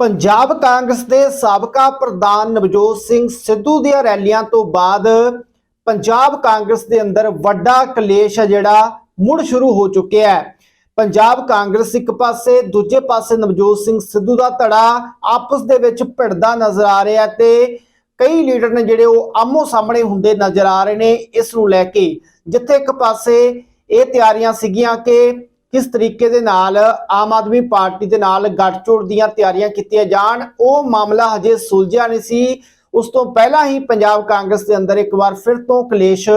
ਪੰਜਾਬ ਕਾਂਗਰਸ ਦੇ ਸਾਬਕਾ ਪ੍ਰਧਾਨ ਨਵਜੋਤ ਸਿੰਘ ਸਿੱਧੂ ਦੀਆਂ ਰੈਲੀਆਂ ਤੋਂ ਬਾਅਦ ਪੰਜਾਬ ਕਾਂਗਰਸ ਦੇ ਅੰਦਰ ਵੱਡਾ ਕਲੇਸ਼ ਹੈ ਜਿਹੜਾ ਮੁੜ ਸ਼ੁਰੂ ਹੋ ਚੁੱਕਿਆ ਹੈ। ਪੰਜਾਬ ਕਾਂਗਰਸ ਇੱਕ ਪਾਸੇ, ਦੂਜੇ ਪਾਸੇ ਨਵਜੋਤ ਸਿੰਘ ਸਿੱਧੂ ਦਾ ਧੜਾ ਆਪਸ ਦੇ ਵਿੱਚ ਭਿੜਦਾ ਨਜ਼ਰ ਆ ਰਿਹਾ ਤੇ ਕਈ ਲੀਡਰ ਨੇ ਜਿਹੜੇ ਉਹ ਆਮੋ ਸਾਹਮਣੇ ਹੁੰਦੇ ਨਜ਼ਰ ਆ ਰਹੇ ਨੇ ਇਸ ਨੂੰ ਲੈ ਕੇ। ਜਿੱਥੇ ਇੱਕ ਪਾਸੇ ਇਹ ਤਿਆਰੀਆਂ ਸੀਗੀਆਂ ਕਿ ਕਿਸ ਤਰੀਕੇ ਦੇ ਨਾਲ ਆਮ ਆਦਮੀ ਪਾਰਟੀ ਦੇ ਨਾਲ ਗੱਠਜੋੜ ਦੀਆਂ ਤਿਆਰੀਆਂ ਕੀਤੀਆਂ ਜਾਣ, ਉਹ ਮਾਮਲਾ ਹਜੇ ਸੁਲਝਿਆ ਨਹੀਂ ਸੀ। ਉਸ ਤੋਂ ਪਹਿਲਾਂ ਹੀ ਪੰਜਾਬ ਕਾਂਗਰਸ ਦੇ ਅੰਦਰ ਇੱਕ ਵਾਰ ਫਿਰ ਤੋਂ ਕਲੇਸ਼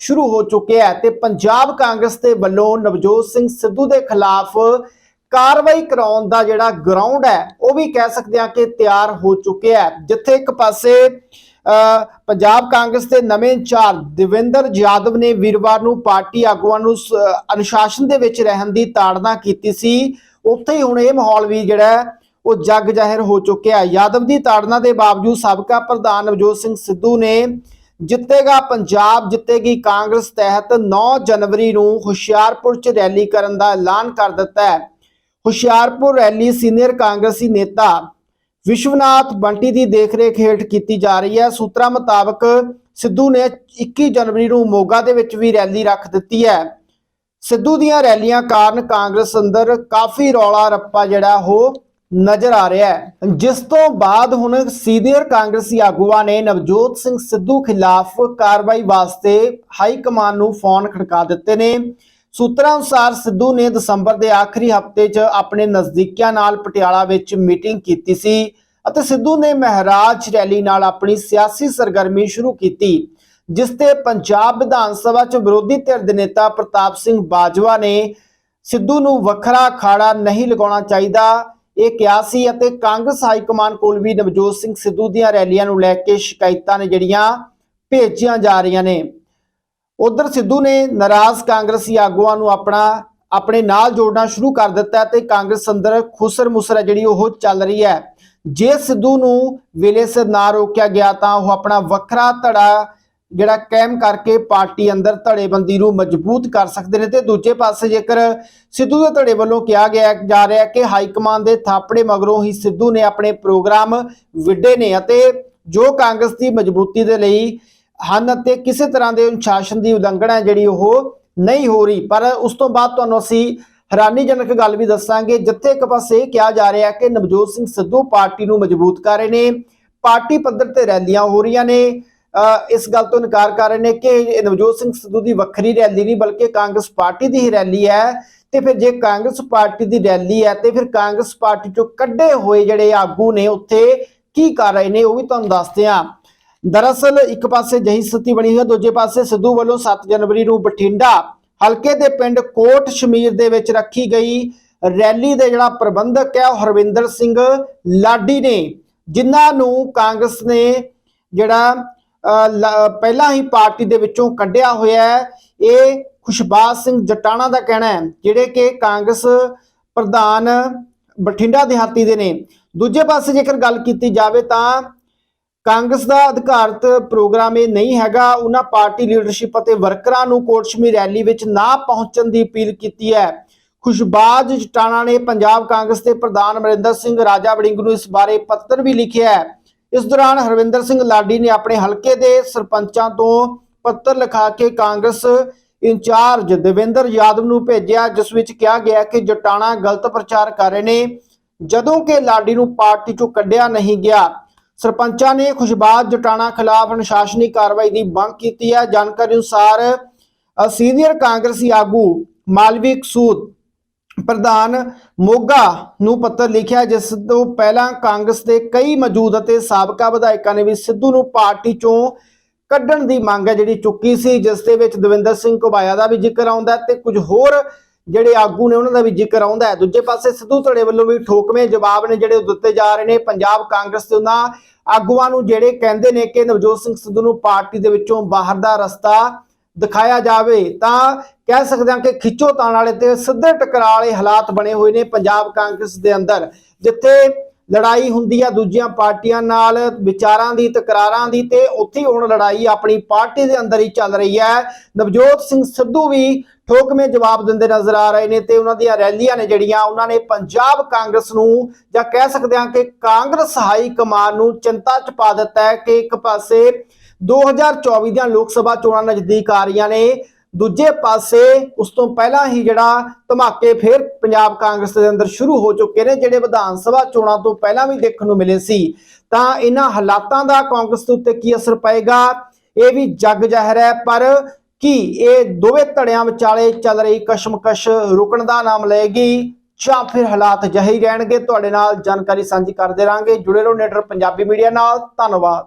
ਸ਼ੁਰੂ ਹੋ ਚੁੱਕਿਆ ਹੈ ਤੇ ਪੰਜਾਬ ਕਾਂਗਰਸ ਦੇ ਵੱਲੋਂ ਨਵਜੋਤ ਸਿੰਘ ਸਿੱਧੂ ਦੇ ਖਿਲਾਫ ਕਾਰਵਾਈ ਕਰਾਉਣ ਦਾ ਜਿਹੜਾ ਗਰਾਊਂਡ ਹੈ, ਉਹ ਵੀ ਕਹਿ ਸਕਦੇ ਹਾਂ ਕਿ ਤਿਆਰ ਹੋ ਚੁੱਕਿਆ ਹੈ। ਜਿੱਥੇ ਇੱਕ ਪਾਸੇ ਪੰਜਾਬ ਕਾਂਗਰਸ ਦੇ ਨਵੇਂ ਇੰਚਾਰਜ ਦਵਿੰਦਰ ਯਾਦਵ ਨੇ ਵੀਰਵਾਰ ਨੂੰ ਪਾਰਟੀ ਆਗੂਆਂ ਨੂੰ ਸ- ਅਨੁਸ਼ਾਸਨ ਦੇ ਵਿੱਚ ਰਹਿਣ ਦੀ ਤਾੜਨਾ ਕੀਤੀ ਸੀ। ਉੱਥੇ ਹੀ ਹੁਣ ਇਹ ਮਾਹੌਲ ਵੀ ਜਿਹੜਾ ਉਹ ਜੱਗ ਜ਼ਾਹਿਰ ਹੋ ਚੁੱਕਿਆ ਯਾਦਵ ਦੀ ਤਾੜਨਾ ਦੇ ਬਾਵਜੂਦ ਸਾਬਕਾ ਪ੍ਰਧਾਨ ਨਵਜੋਤ ਸਿੰਘ ਸਿੱਧੂ ਨੇ ਜਿੱਤੇਗਾ ਪੰਜਾਬ, ਜਿੱਤੇਗੀ ਕਾਂਗਰਸ ਤਹਿਤ 9 ਜਨਵਰੀ ਨੂੰ ਹੁਸ਼ਿਆਰਪੁਰ 'ਚ ਰੈਲੀ ਕਰਨ ਦਾ ਐਲਾਨ ਕਰ ਦਿੱਤਾ ਹੈ। ਹੁਸ਼ਿਆਰਪੁਰ ਰੈਲੀ ਸੀਨੀਅਰ ਕਾਂਗਰਸੀ ਨੇਤਾ ਵਿਸ਼ਵਨਾਥ ਬੰਟੀ ਦੀ ਦੇਖਰੇਖ ਹੇਠ ਕੀਤੀ ਜਾ ਰਹੀ ਹੈ। ਸੂਤਰਾਂ ਮੁਤਾਬਕ ਸਿੱਧੂ ਨੇ 21 ਜਨਵਰੀ ਨੂੰ ਮੋਗਾ ਦੇ ਵਿੱਚ ਵੀ ਰੈਲੀ ਰੱਖ ਦਿੱਤੀ ਹੈ। ਸਿੱਧੂ ਦੀਆਂ ਰੈਲੀਆਂ ਕਾਰਨ ਕਾਂਗਰਸ ਅੰਦਰ ਕਾਫੀ ਰੌਲਾ ਰੱਪਾ ਜਿਹੜਾ ਉਹ ਨਜ਼ਰ ਆ ਰਿਹਾ ਹੈ। ਜਿਸ ਤੋਂ ਬਾਅਦ ਹੁਣ ਸੀਨੀਅਰ ਕਾਂਗਰਸੀ ਆਗੂਆਂ ਨੇ ਨਵਜੋਤ ਸਿੰਘ ਸਿੱਧੂ ਖਿਲਾਫ ਕਾਰਵਾਈ ਵਾਸਤੇ ਹਾਈ ਕਮਾਨ ਨੂੰ ਫੋਨ ਖੜਕਾ ਦਿੱਤੇ ਨੇ। ਸੂਤਰਾਂ ਅਨੁਸਾਰ ਸਿੱਧੂ ਨੇ ਦਸੰਬਰ ਦੇ ਆਖਰੀ ਹਫ਼ਤੇ 'ਚ ਆਪਣੇ ਨਜ਼ਦੀਕੀਆਂ ਨਾਲ ਪਟਿਆਲਾ ਵਿੱਚ ਮੀਟਿੰਗ ਕੀਤੀ ਸੀ ਅਤੇ ਸਿੱਧੂ ਨੇ ਮਹਾਰਾਜ ਰੈਲੀ ਨਾਲ ਆਪਣੀ ਸਿਆਸੀ ਸਰਗਰਮੀ ਸ਼ੁਰੂ ਕੀਤੀ, ਜਿਸ ਤੇ ਪੰਜਾਬ ਵਿਧਾਨ ਸਭਾ 'ਚ ਵਿਰੋਧੀ ਧਿਰ ਦੇ ਨੇਤਾ ਪ੍ਰਤਾਪ ਸਿੰਘ ਬਾਜਵਾ ਨੇ ਸਿੱਧੂ ਨੂੰ ਵੱਖਰਾ ਅਖਾੜਾ ਨਹੀਂ ਲਗਾਉਣਾ ਚਾਹੀਦਾ, ਇਹ ਕਿਹਾ ਸੀ ਅਤੇ ਕਾਂਗਰਸ ਹਾਈ ਕਮਾਨ ਕੋਲ ਵੀ ਨਵਜੋਤ ਸਿੰਘ ਸਿੱਧੂ ਦੀਆਂ ਰੈਲੀਆਂ ਨੂੰ ਲੈ ਕੇ ਸ਼ਿਕਾਇਤਾਂ ਨੇ ਜਿਹੜੀਆਂ ਭੇਜੀਆਂ ਜਾ ਰਹੀਆਂ ਨੇ। ਉਧਰ ਸਿੱਧੂ ਨੇ ਨਾਰਾਜ਼ ਕਾਂਗਰਸੀ ਆਗੂਆਂ ਨੂੰ ਆਪਣਾ, ਆਪਣੇ ਨਾਲ ਜੋੜਨਾ ਸ਼ੁਰੂ ਕਰ ਦਿੱਤਾ ਹੈ ਤੇ ਕਾਂਗਰਸ ਅੰਦਰ ਖੁਸਰ ਮੁਸਰ ਜਿਹੜੀ ਉਹ ਚੱਲ ਰਹੀ ਹੈ। ਜੇ ਸਿੱਧੂ ਨੂੰ ਵੇਲੇ ਸਿਰ ਨਾ ਰੋਕਿਆ ਗਿਆ ਤਾਂ ਉਹ ਆਪਣਾ ਵੱਖਰਾ ਧੜਾ ਜਿਹੜਾ ਕਾਇਮ ਕਰਕੇ ਪਾਰਟੀ ਅੰਦਰ ਧੜੇਬੰਦੀ ਨੂੰ ਮਜ਼ਬੂਤ ਕਰ ਸਕਦੇ ਨੇ ਤੇ ਦੂਜੇ ਪਾਸੇ ਜੇਕਰ ਸਿੱਧੂ ਦੇ ਧੜੇ ਵੱਲੋਂ ਕਿਹਾ ਗਿਆ ਜਾ ਰਿਹਾ ਕਿ ਹਾਈ ਕਮਾਂਡ ਦੇ ਥਾਪੜੇ ਮਗਰੋਂ ਹੀ ਸਿੱਧੂ ਨੇ ਆਪਣੇ ਪ੍ਰੋਗਰਾਮ ਵਿੱਢੇ ਨੇ ਅਤੇ ਜੋ ਕਾਂਗਰਸ ਦੀ ਮਜ਼ਬੂਤੀ ਦੇ ਲਈ ਹਨ ਅਤੇ ਕਿਸੇ ਤਰ੍ਹਾਂ ਦੇ ਅਨੁਸ਼ਾਸਨ ਦੀ ਉਲੰਘਣਾ ਹੈ ਜਿਹੜੀ ਉਹ ਨਹੀਂ ਹੋ ਰਹੀ। ਪਰ ਉਸ ਤੋਂ ਬਾਅਦ ਤੁਹਾਨੂੰ ਅਸੀਂ ਹੈਰਾਨੀਜਨਕ ਗੱਲ ਵੀ ਦੱਸਾਂਗੇ। ਜਿੱਥੇ ਇੱਕ ਪਾਸੇ ਇਹ ਕਿਹਾ ਜਾ ਰਿਹਾ ਕਿ ਨਵਜੋਤ ਸਿੰਘ ਸਿੱਧੂ ਪਾਰਟੀ ਨੂੰ ਮਜ਼ਬੂਤ ਕਰ ਰਹੇ ਨੇ ਪਾਰਟੀ ਪੱਧਰ ਤੇ ਰੈਲੀਆਂ ਹੋ ਰਹੀਆਂ ਨੇ। ਅ, ਇਸ ਗੱਲ ਤੋਂ ਇਨਕਾਰ ਕਰ ਰਹੇ ਨੇ ਕਿ ਨਵਜੋਤ ਸਿੰਘ ਸਿੱਧੂ ਦੀ ਵੱਖਰੀ ਰੈਲੀ ਨਹੀਂ ਬਲਕਿ ਕਾਂਗਰਸ ਪਾਰਟੀ ਦੀ ਹੀ ਰੈਲੀ ਹੈ। ਤੇ ਫਿਰ ਜੇ ਕਾਂਗਰਸ ਪਾਰਟੀ ਦੀ ਰੈਲੀ ਹੈ ਤੇ ਫਿਰ ਕਾਂਗਰਸ ਪਾਰਟੀ ਚੋਂ ਕੱਢੇ ਹੋਏ ਜਿਹੜੇ ਆਗੂ ਨੇ ਉੱਥੇ ਕੀ ਕਰ ਰਹੇ ਨੇ ਉਹ ਵੀ ਤੁਹਾਨੂੰ ਦੱਸਦੇ ਹਾਂ। ਦਰਅਸਲ ਇੱਕ ਪਾਸੇ ਜਹੀ ਸਥਿਤੀ ਬਣੀ ਹੋਈ ਹੈ, ਦੂਜੇ ਪਾਸੇ ਸਿੱਧੂ ਵੱਲੋਂ 7 ਜਨਵਰੀ ਨੂੰ ਬਠਿੰਡਾ ਹਲਕੇ ਦੇ ਪਿੰਡ ਕੋਟ ਸ਼ਮੀਰ ਦੇ ਵਿੱਚ ਰੱਖੀ ਗਈ ਰੈਲੀ ਦੇ ਜਿਹੜਾ ਪ੍ਰਬੰਧਕ ਹੈ, ਉਹ ਹਰਵਿੰਦਰ ਸਿੰਘ ਲਾਡੀ ਨੇ, ਜਿਨ੍ਹਾਂ ਨੂੰ ਕਾਂਗਰਸ ਨੇ ਜਿਹੜਾ ਲ- ਪਹਿਲਾਂ ਹੀ ਪਾਰਟੀ ਦੇ ਵਿੱਚੋਂ ਕੱਢਿਆ ਹੋਇਆ ਹੈ। ਇਹ ਖੁਸ਼ਬਾਜ਼ ਸਿੰਘ ਜਟਾਣਾ ਦਾ ਕਹਿਣਾ ਹੈ, ਜਿਹੜੇ ਕਿ ਕਾਂਗਰਸ ਪ੍ਰਧਾਨ ਬਠਿੰਡਾ ਦਿਹਾਤੀ ਦੇ ਨੇ। ਦੂਜੇ ਪਾਸੇ ਜੇਕਰ ਗੱਲ ਕੀਤੀ ਜਾਵੇ ਤਾਂ ਕਾਂਗਰਸ ਦਾ ਅਧਿਕਾਰਤ ਪ੍ਰੋਗਰਾਮ ਇਹ ਨਹੀਂ ਹੈਗਾ। ਉਹਨਾਂ ਪਾਰਟੀ ਲੀਡਰਸ਼ਿਪ ਅਤੇ ਵਰਕਰਾਂ ਨੂੰ ਕੋਟਸ਼ਮੀ ਰੈਲੀ ਵਿੱਚ ਨਾ ਪਹੁੰਚਣ ਦੀ ਅਪੀਲ ਕੀਤੀ ਹੈ। ਖੁਸ਼ਬਾਜ਼ ਜਟਾਣਾ ਨੇ ਪੰਜਾਬ ਕਾਂਗਰਸ ਦੇ ਪ੍ਰਧਾਨ ਅਮਰਿੰਦਰ ਸਿੰਘ, ਰਾਜਾ ਵੜਿੰਗ ਨੂੰ ਇਸ ਬਾਰੇ ਪੱਤਰ ਵੀ ਲਿਖਿਆ ਹੈ। ਇਸ ਦੌਰਾਨ ਹਰਵਿੰਦਰ ਸਿੰਘ ਲਾਡੀ ਨੇ ਆਪਣੇ ਹਲਕੇ ਦੇ ਸਰਪੰਚਾਂ ਤੋਂ ਪੱਤਰ ਲਿਖਾ ਕੇ ਕਾਂਗਰਸ ਇੰਚਾਰਜ ਦੇਵਿੰਦਰ ਯਾਦਵ ਨੂੰ ਭੇਜਿਆ, ਜਿਸ ਵਿੱਚ ਕਿਹਾ ਗਿਆ ਕਿ ਜਟਾਣਾ ਗਲਤ ਪ੍ਰਚਾਰ ਕਰ ਰਹੇ ਨੇ। ਜਦੋਂ ਕਿ ਲਾਡੀ ਨੂੰ ਪਾਰਟੀ ਚੋਂ ਕੱਢਿਆ ਨਹੀਂ ਗਿਆ। ਸਰਪੰਚਾਂ ਨੇ ਖੁਸ਼ਬਾਦ ਜਟਾਣਾ ਖਿਲਾਫ ਅਨੁਸ਼ਾਸਨੀ ਕਾਰਵਾਈ ਦੀ ਮੰਗ ਕੀਤੀ ਹੈ। ਜਾਣਕਾਰੀ ਅਨੁਸਾਰ ਸੀਨੀਅਰ ਕਾਂਗਰਸੀ ਆਗੂ ਮਾਲਵੀ ਕਸੂਦ ਪ੍ਰਧਾਨ ਮੋਗਾ ਨੂੰ ਪੱਤਰ ਲਿਖਿਆ ਜਿਸ ਤੋਂ ਪਹਿਲਾਂ ਕਾਂਗਰਸ ਦੇ ਕਈ ਮੌਜੂਦ ਅਤੇ ਸਾਬਕਾ ਵਿਧਾਇਕਾਂ ਨੇ ਵੀ ਸਿੱਧੂ ਨੂੰ ਪਾਰਟੀ ਚੋਂ ਕੱਢਣ ਦੀ ਮੰਗ ਹੈ, ਜਿਹੜੀ ਚੁੱਕੀ ਸੀ, ਜਿਸ ਦੇ ਵਿੱਚ ਦਵਿੰਦਰ ਸਿੰਘ ਘੁਬਾਇਆ ਦਾ ਵੀ ਜ਼ਿਕਰ ਆਉਂਦਾ ਤੇ ਕੁਝ ਹੋਰ ਜਿਹੜੇ ਆਗੂ ਨੇ ਉਹਨਾਂ ਦਾ ਵੀ ਜ਼ਿਕਰ ਆਉਂਦਾ ਹੈ। ਦੂਜੇ ਪਾਸੇ ਸਿੱਧੂ ਧੜੇ ਵੱਲੋਂ ਵੀ ਠੋਕਵੇਂ ਜਵਾਬ ਨੇ ਜਿਹੜੇ ਉਹ ਦਿੱਤੇ ਜਾ ਰਹੇ ਨੇ। ਪੰਜਾਬ ਕਾਂਗਰਸ ਦੇ ਉਹਨਾਂ ਆਗੂਆਂ ਨੂੰ ਜਿਹੜੇ ਕਹਿੰਦੇ ਨੇ ਕਿ ਨਵਜੋਤ ਸਿੰਘ ਸਿੱਧੂ ਨੂੰ ਪਾਰਟੀ ਦੇ ਵਿੱਚੋਂ ਬਾਹਰ ਦਾ ਰਸਤਾ ਦਿਖਾਇਆ ਜਾਵੇ, ਤਾਂ ਕਹਿ ਸਕਦੇ ਹਾਂ ਕਿ ਖਿੱਚੋ ਤਾਣ ਵਾਲੇ ਤੇ ਸਿੱਧੇ ਟਕਰਾਅ ਵਾਲੇ ਹਾਲਾਤ ਬਣੇ ਹੋਏ ਨੇ ਪੰਜਾਬ ਕਾਂਗਰਸ ਦੇ ਅੰਦਰ, ਜਿੱਥੇ ਲੜਾਈ ਹੁੰਦੀ ਆ ਦੂਜੀਆਂ ਪਾਰਟੀਆਂ ਨਾਲ, ਵਿਚਾਰਾਂ ਦੀ, ਤਕਰਾਰਾਂ ਦੀ ਤੇ ਉੱਥੇ ਹੁਣ ਲੜਾਈ ਆਪਣੀ ਪਾਰਟੀ ਦੇ ਅੰਦਰ ਹੀ ਚੱਲ ਰਹੀ ਹੈ। ਨਵਜੋਤ ਸਿੰਘ ਸਿੱਧੂ ਵੀ ਠੋਕਵੇਂ ਜਵਾਬ ਦਿੰਦੇ ਨਜ਼ਰ ਆ ਰਹੇ ਨੇ ਤੇ ਉਹਨਾਂ ਦੀਆਂ ਰੈਲੀਆਂ ਨੇ ਜਿਹੜੀਆਂ, ਉਹਨਾਂ ਨੇ ਪੰਜਾਬ ਕਾਂਗਰਸ ਨੂੰ ਜਾਂ ਕਹਿ ਸਕਦੇ ਹਾਂ ਕਿ ਕਾਂਗਰਸ ਹਾਈ ਕਮਾਨ ਨੂੰ ਚਿੰਤਾ ਚ ਪਾ ਦਿੱਤਾ ਹੈ ਕਿ ਇੱਕ ਪਾਸੇ 2024 ਦੀਆਂ ਲੋਕ ਸਭਾ ਚੋਣਾਂ ਨਜ਼ਦੀਕ ਆ ਰਹੀਆਂ ਨੇ ਦੂਜੇ ਪਾਸੇ ਉਸ ਤੋਂ ਪਹਿਲਾਂ ਹੀ ਜਿਹੜਾ ਧਮਾਕੇ ਫੇਰ ਪੰਜਾਬ ਕਾਂਗਰਸ ਦੇ ਅੰਦਰ ਸ਼ੁਰੂ ਹੋ ਚੁੱਕੇ ਨੇ, ਜਿਹੜੇ ਵਿਧਾਨ ਸਭਾ ਚੋਣਾਂ ਤੋਂ ਪਹਿਲਾਂ ਵੀ ਦੇਖਣ ਨੂੰ ਮਿਲੇ ਸੀ। ਤਾਂ ਇਹਨਾਂ ਹਾਲਾਤਾਂ ਦਾ ਕਾਂਗਰਸ ਦੇ ਉੱਤੇ ਕੀ ਅਸਰ ਪਏਗਾ? ਇਹ ਵੀ ਜੱਗ ਜ਼ਹਿਰ ਹੈ, ਪਰ ਕੀ ਇਹ ਦੋਵੇਂ ਧੜਿਆਂ ਵਿਚਾਲੇ ਚੱਲ ਰਹੀ ਕਸ਼ਮਕਸ਼ ਰੁਕਣ ਦਾ ਨਾਮ ਲਏਗੀ ਜਾਂ ਫਿਰ ਹਾਲਾਤ ਜਹੀ ਰਹਿਣਗੇ? ਤੁਹਾਡੇ ਨਾਲ ਜਾਣਕਾਰੀ ਸਾਂਝੀ ਕਰਦੇ ਰਾਂਗੇ ਜੁੜੇ ਰਹੋ ਨੇਟਰ ਪੰਜਾਬੀ ਮੀਡੀਆ ਨਾਲ। ਧੰਨਵਾਦ।